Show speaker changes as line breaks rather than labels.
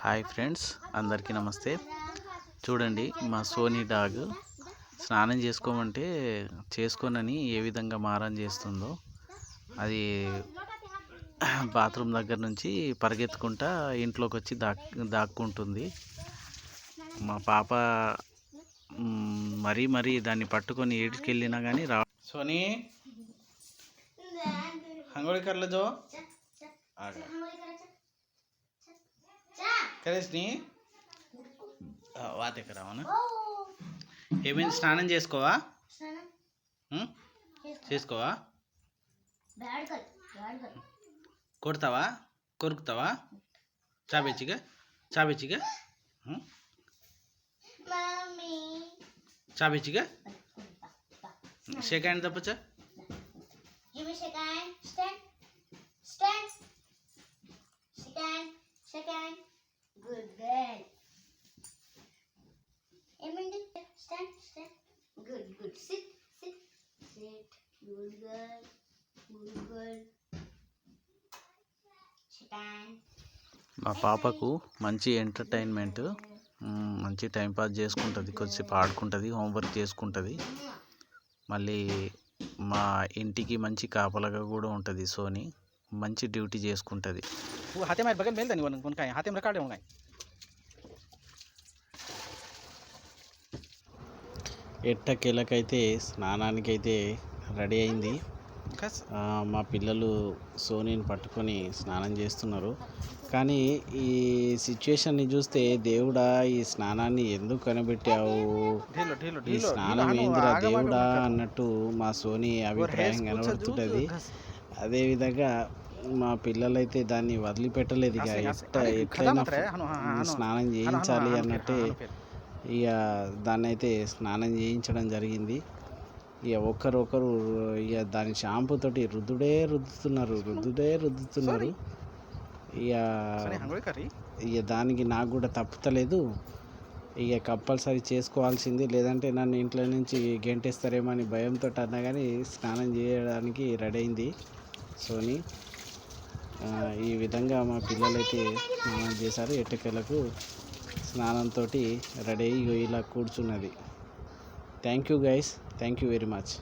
Hi friends అందరికీ నమస్తే. చూడండి మా సోనీ డాగ్ స్నానం చేసుకోమంటే చేసుకోనని ఏ విధంగా మారం చేస్తుందో అది బాత్రూమ్ దగ్గర నుంచి పరిగెత్తుకుంటా ఇంట్లోకి వచ్చి దాక్ దాక్కుంటుంది. మా పాప మరీ మరీ దాన్ని పట్టుకొని ఏడ్చుకెళ్ళినా కానీ రా సోనీ హంగోడి ఆగా కరేస్ని వాతే కరావనా ఏమైంది? స్నానం చేసుకోవా? చేసుకోవా? కొడతావా? కొరుకుతావా? ఉం? చాబెచ్చిగా షేక్ హ్యాండ్ తప్పచ్చా
Give me
మా పాపకు మంచి ఎంటర్టైన్మెంట్ మంచి టైం పాస్ చేసుకుంటుంది. కొద్దిసేపు ఆడుకుంటుంది హోంవర్క్ చేసుకుంటుంది. మళ్ళీ మా ఇంటికి మంచి కాపలగా కూడా ఉంటుంది సోని. మంచి డ్యూటీ చేసుకుంటుంది
वो हाथे में बगल मेल दनी वन उनका है हाथे में रखा होंगे
ఎట్టకేలకైతే స్నానానికైతే రెడీ అయింది
बस
ఆ, మా పిల్లలు సోనీని పట్టుకొని స్నానం చేస్తున్నారు కానీ ఈ సిచ్యుయేషన్ని చూస్తే దేవుడా ఈ స్నానాన్ని ఎందుకు కనిపెట్టావు
ढीलो ढीलो
ఈ
ढीलो
స్నానం ఏందిరా దేవుడా అన్నట్టు మా సోని అభిప్రాయం కనబడుతుంటుంది అదేవిధంగా మా పిల్లలైతే దాన్ని వదిలిపెట్టలేదు ఇక స్నానం చేయించాలి అన్నట్టే ఇక దాన్ని అయితే స్నానం చేయించడం జరిగింది. ఇక ఒకరొకరు ఇక దాని షాంపూ తోటి రుద్దుడే రుద్దుతున్నారు రుద్దుడే రుద్దుతున్నారు. ఇక ఇక దానికి నాకు కూడా తప్పుతలేదు. ఇక కంపల్సరీ చేసుకోవాల్సింది లేదంటే నన్ను ఇంట్లో నుంచి గెంటేస్తారేమో అని భయంతో అన్నా కానీ స్నానం చేయడానికి రెడీ అయింది. సోని ఈ విధంగా మా పిల్లలైతే స్నానం చేశారు ఎట్టకెలకు స్నానంతో రెడీ అయ్యి ఇలా కూర్చున్నది. Thank you guys thank you very much